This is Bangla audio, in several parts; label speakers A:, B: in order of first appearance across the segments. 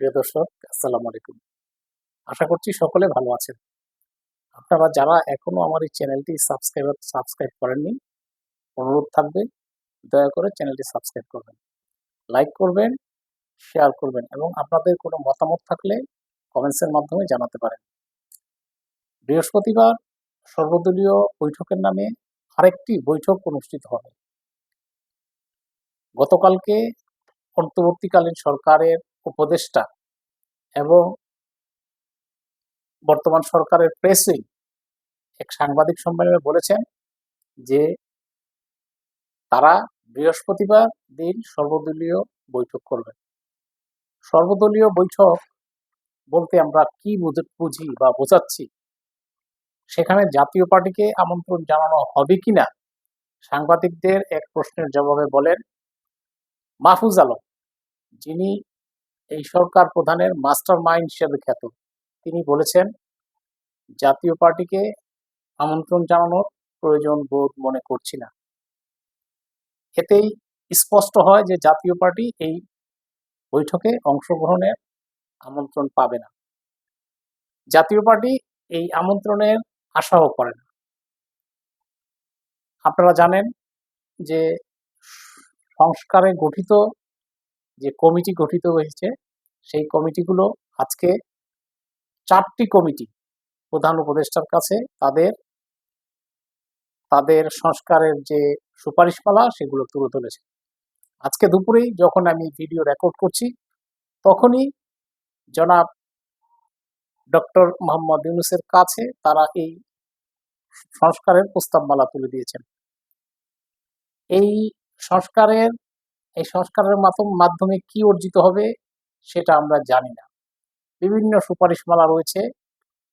A: প্রিয় দর্শক, আসসালামু আলাইকুম। আশা করছি সকলে ভালো আছেন। আপনারা যারা এখনও আমার এই চ্যানেলটি সাবস্ক্রাইব সাবস্ক্রাইব করেননি, অনুরোধ থাকবে, দয়া করে চ্যানেলটি সাবস্ক্রাইব করবেন, লাইক করবেন, শেয়ার করবেন এবং আপনাদের কোনো মতামত থাকলে কমেন্টসের মাধ্যমে জানাতে পারেন। বৃহস্পতিবার সর্বদলীয় বৈঠকের নামে আরেকটি বৈঠক অনুষ্ঠিত হবে। গতকালকে অন্তর্বর্তীকালীন সরকারের উপদেষ্টা এবং বর্তমান সরকারের প্রেসিং এক সাংবাদিক সম্মেলনে বলেছেন যে তারা বৃহস্পতিবার দিন সর্বদলীয় বৈঠক করবেন। সর্বদলীয় বৈঠক বলতে আমরা কি বুঝ- বুঝি বা বোঝাচ্ছি? সেখানে জাতীয় পার্টিকে আমন্ত্রণ জানানো হবে কিনা? সাংবাদিকদের এক প্রশ্নের জবাবে বলেন মাহফুজ আলম, যিনি এই সরকার প্রধানের মাস্টার মাইন্ড হিসেবে খ্যাত। তিনি বলেছেন, জাতীয় পার্টিকে আমন্ত্রণ জানানোর প্রয়োজন বোধ মনে করছি না। এতেই স্পষ্ট হয় যে জাতীয় পার্টি এই বৈঠকে অংশগ্রহণের আমন্ত্রণ পাবে না। জাতীয় পার্টি এই আমন্ত্রণের আশাও করে না। আপনারা জানেন যে সংস্কারে গঠিত যে কমিটি গঠিত হয়েছে, সেই কমিটিগুলো আজকে চারটি কমিটি প্রধান উপদেষ্টার কাছে তাদের তাদের সংস্কারের যে সুপারিশমালা সেগুলো তুলে ধরেছে। আজকে দুপুরেই যখন আমি ভিডিও রেকর্ড করছি, তখনই জনাব ডক্টর মোহাম্মদ ইউনুসের কাছে তারা এই সংস্কারের প্রস্তাবমালা তুলে দিয়েছেন। এই সংস্কারের এই সংস্কারের মাধ্যম- কি অর্জিত হবে সেটা আমরা জানি না। বিভিন্ন সুপারিশমালা রয়েছে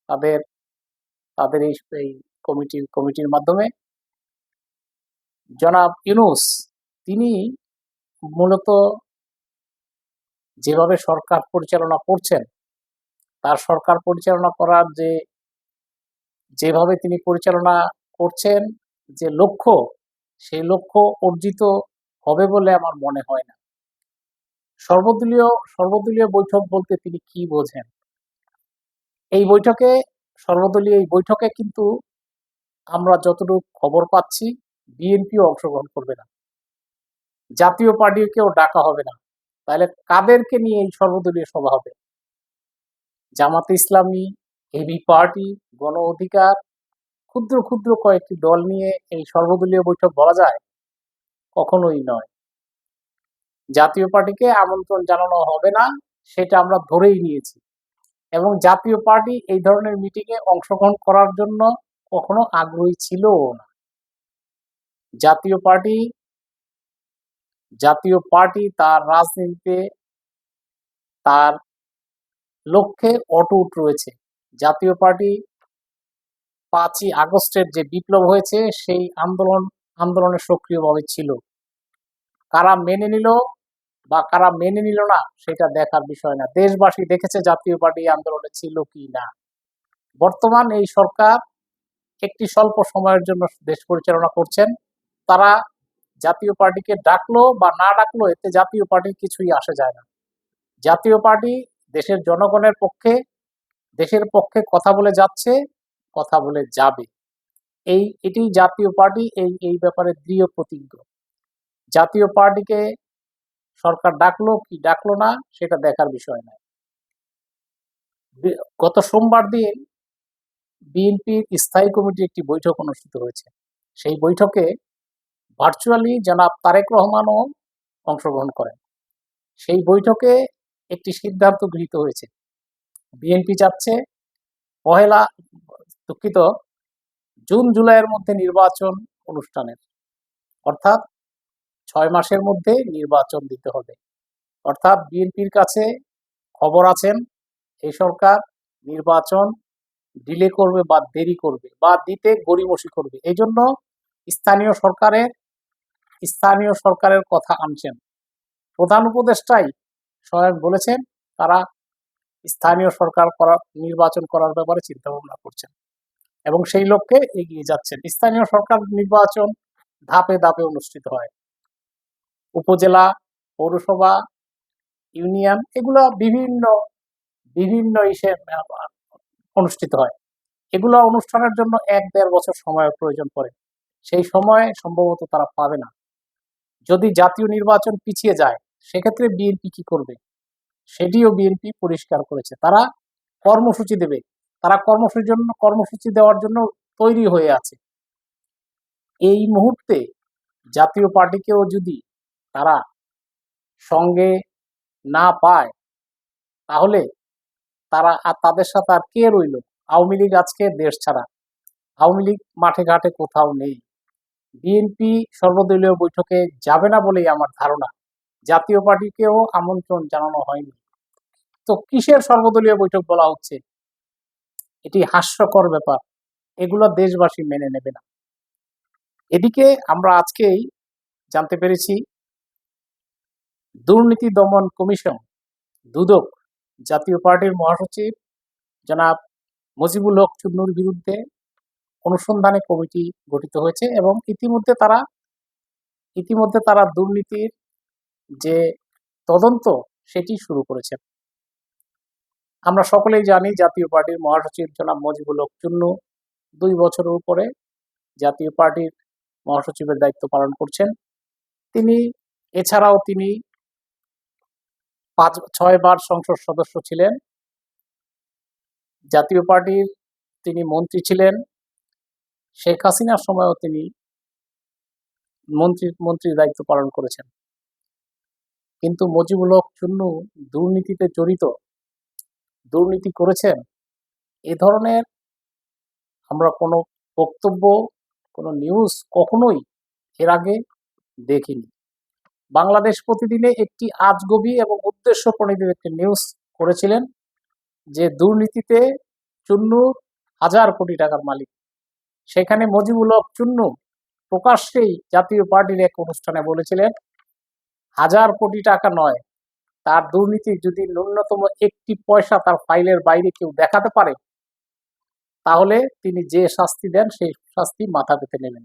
A: তাদের তাদের এই এই কমিটি, কমিটির মাধ্যমে। জনাব ইউনুস, তিনি মূলত যেভাবে সরকার পরিচালনা করছেন, তার সরকার পরিচালনা করার যে, যেভাবে তিনি পরিচালনা করছেন, যে লক্ষ্য, সেই লক্ষ্য অর্জিত হবে বলে আমার মনে হয় না। সর্বদলীয় সর্বদলীয় বৈঠক বলতে তিনি কি বোঝেন? এই বৈঠকে, সর্বদলীয় এই বৈঠকে কিন্তু আমরা যতটুকু খবর পাচ্ছি, বিএনপিও অংশগ্রহণ করবে না। জাতীয় পার্টিকেও ডাকা হবে না। তাহলে কাদেরকে নিয়ে এই সর্বদলীয় সভা হবে? জামাতে ইসলামী এবি পার্টি, গণ অধিকার, ক্ষুদ্র ক্ষুদ্র কয়েকটি দল নিয়ে এই সর্বদলীয় বৈঠক বলা যায়? কখনোই নয়। জাতীয় পার্টিকে আমন্ত্রণ জানানো হবে না, সেটা আমরা ধরেই নিয়েছি। এবং জাতীয় পার্টি এই ধরনের মিটিংয়ে অংশগ্রহণ করার জন্য কখনো আগ্রহী ছিলও না। জাতীয় পার্টি জাতীয় পার্টি তার রাজনীতিতে তার লক্ষ্যে অটুট রয়েছে। জাতীয় পার্টি পাঁচই আগস্টের যে বিপ্লব হয়েছে, সেই আন্দোলন আন্দোলনে সক্রিয়ভাবে ছিল। কারা মেনে নিল বা কারা মেনে নিল না, সেটা দেখার বিষয় না। দেশবাসী দেখেছে জাতীয় পার্টি আন্দোলনে ছিল কি না। বর্তমান এই সরকার একটি স্বল্প সময়ের জন্য দেশ পরিচালনা করছেন। তারা জাতীয় পার্টিকে ডাকলো বা না ডাকলো, এতে জাতীয় পার্টির কিছুই আসে যায় না। জাতীয় পার্টি দেশের জনগণের পক্ষে, দেশের পক্ষে কথা বলে যাচ্ছে, কথা বলে যাবে। এই এটি জাতীয় পার্টি, এই এই ব্যাপারে দৃঢ় প্রতিজ্ঞ। জাতীয় পার্টিকে সরকার ডাকলো কি ডাকলো না, সেটা দেখার বিষয় নয়। গত সোমবার দিন বিএনপির স্থায়ী কমিটির একটি বৈঠক অনুষ্ঠিত হয়েছে। সেই বৈঠকে ভার্চুয়ালি জনাব তারেক রহমানও অংশগ্রহণ করেন। সেই বৈঠকে একটি সিদ্ধান্ত গৃহীত হয়েছে। বিএনপি চাচ্ছে পহেলা দুঃখিত জুন জুলাইয়ের মধ্যে নির্বাচন অনুষ্ঠানের। অর্থাৎ ছয় মাসের মধ্যে নির্বাচন দিতে হবে। অর্থাৎ বিএনপির কাছে খবর আছেন, এই সরকার নির্বাচন ডিলে করবে বা দেরি করবে বা দিতে গড়িমসি করবে। এই জন্য স্থানীয় সরকারের স্থানীয় সরকারের কথা আনছেন। প্রধান উপদেষ্টাই স্বয়ং বলেছেন, তারা স্থানীয় সরকার করার নির্বাচন করার ব্যাপারে চিন্তা ভাবনা করছেন। এবং সেই লক্ষ্যে এগিয়ে যাচ্ছেন। স্থানীয় সরকার নির্বাচন ধাপে ধাপে অনুষ্ঠিত হয়। উপজেলা, পৌরসভা, ইউনিয়ন এগুলো বিভিন্ন বিভিন্ন ইসে অনুষ্ঠিত হয়। এগুলো অনুষ্ঠানের জন্য এক দেড় বছর সময়ের প্রয়োজন পড়ে। সেই সময় সম্ভবত তারা পাবে না। যদি জাতীয় নির্বাচন পিছিয়ে যায়, সেক্ষেত্রে বিএনপি কি করবে? সেটিও বিএনপি পরিষ্কার করেছে। তারা কর্মসূচি দেবে। তারা কর্মসূচির জন্য, কর্মসূচি দেওয়ার জন্য তৈরি হয়ে আছে। এই মুহূর্তে জাতীয় পার্টিকেও যদি তারা সঙ্গে না পায়, তাহলে তারা আর তাদের সাথে আর কে রইল? আওয়ামী লীগ আজকে দেশ ছাড়া। আওয়ামী লীগ মাঠে ঘাটে কোথাও নেই। বিএনপি সর্বদলীয় বৈঠকে যাবে না বলেই আমার ধারণা। জাতীয় পার্টিকেও আমন্ত্রণ জানানো হয়নি। তো কিসের সর্বদলীয় বৈঠক বলা হচ্ছে? এটি হাস্যকর ব্যাপার। এগুলো দেশবাসী মেনে নেবে না। এদিকে আমরা আজকেই জানতে পেরেছি, দুর্নীতি দমন কমিশন, দুদক জাতীয় পার্টির মহাসচিব জনাব মুজিবুল হক চুন্নুর বিরুদ্ধে অনুসন্ধানে কমিটি গঠিত হয়েছে এবং ইতিমধ্যে তারা ইতিমধ্যে তারা দুর্নীতির যে তদন্ত সেটি শুরু করেছেন। আমরা সকলেই জানি জাতীয় পার্টির মহাসচিব জনাব মুজিবুল চুন্নু দুই বছরের উপরে জাতীয় পার্টির মহাসচিবের দায়িত্ব পালন করছেন। তিনি, এছাড়াও তিনি পাঁচ, ছয় বার সংসদ সদস্য ছিলেন। জাতীয় পার্টির তিনি মন্ত্রী ছিলেন। শেখ হাসিনার সময়ও তিনি মন্ত্রী, মন্ত্রীর দায়িত্ব পালন করেছেন। কিন্তু মুজিবুল হক চুন্নু দুর্নীতিতে জড়িত। দুর্নীতি করেছেন, এ ধরনের আমরা কোনো বক্তব্য, কোনো নিউজ কখনোই এর আগে দেখিনি। বাংলাদেশ প্রতিদিনে একটি আজগবি এবং উদ্দেশ্য প্রণীত একটি নিউজ করেছিলেন যে দুর্নীতিতে চুন্নু হাজার কোটি টাকার মালিক। সেখানে মুজিবুল হক চুন্নু প্রকাশ্যেই জাতীয় পার্টির এক অনুষ্ঠানে বলেছিলেন, হাজার কোটি টাকা নয় তার দুর্নীতি যদি ন্যূনতম একটি পয়সা তার ফাইলের বাইরে কেউ দেখাতে পারে, তাহলে তিনি যে শাস্তি দেন সেই শাস্তি মাথা পেতে নেবেন।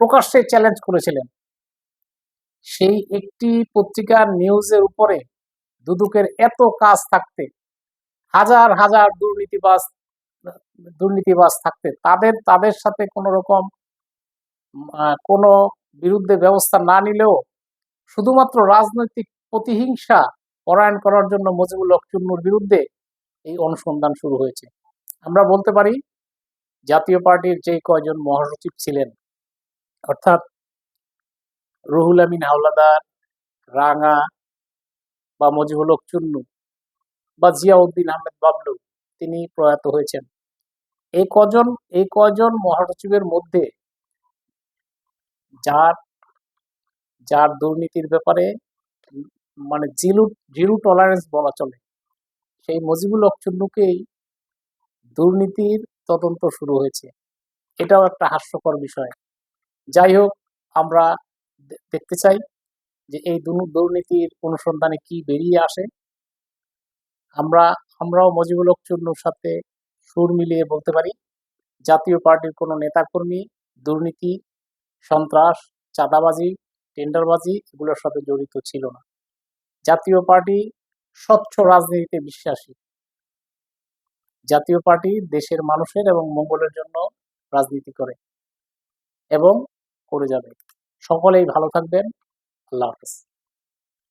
A: প্রকাশ্যে চ্যালেঞ্জ করেছিলেন। সেই একটি পত্রিকার নিউজের উপরে দুদকের এত কাজ থাকতে, হাজার হাজার দুর্নীতিবাজ দুর্নীতিবাজ থাকতে, তাদের তাদের সাথে কোনো রকম কোনো বিরুদ্ধে ব্যবস্থা না নিলেও শুধুমাত্র রাজনৈতিক প্রতিহিংসা পরায়ণ করার জন্য মুজিবুল হক চুন্নুর বিরুদ্ধে এই অনুসন্ধান শুরু হয়েছে। আমরা বলতে পারি, জাতীয় পার্টির যে কয়জন মহাসচিব ছিলেন, অর্থাৎ রুহুল আমিন হাওলাদার, রাঙা বা মজিবুল হক চুন্নু বা জিয়াউদ্দিন আহমেদ বাবলু, তিনি প্রয়াত হয়েছেন। এই কজন, এই কয়জন মহাসচিবের মধ্যে যার যার দুর্নীতির ব্যাপারে মানে জিরো জিরো টলারেন্স বলা চলে। সেই মজিবুল হক চুন্নুকেই দুর্নীতির তদন্ত শুরু হয়েছে। এটাও একটা হাস্যকর বিষয়। যাই হোক, আমরা দেখতে চাই যে এই দুর্নী- দুর্নীতির অনুসন্ধানে কি বেরিয়ে আসে। আমরা, আমরাও মজিবুল হক চুন্নুর সাথে সুর মিলিয়ে বলতে পারি, জাতীয় পার্টির কোনো নেতাকর্মী, দুর্নীতি, সন্ত্রাস, চাঁদাবাজি, টেন্ডারবাজি, এগুলোর সাথে জড়িত ছিল না। জাতীয় পার্টি স্বচ্ছ রাজনীতিতে বিশ্বাসী। জাতীয় পার্টি দেশের মানুষের এবং মঙ্গলের জন্য রাজনীতি করে এবং করে যাবে। সকলেই ভালো থাকবেন। আল্লাহ হাফেজ।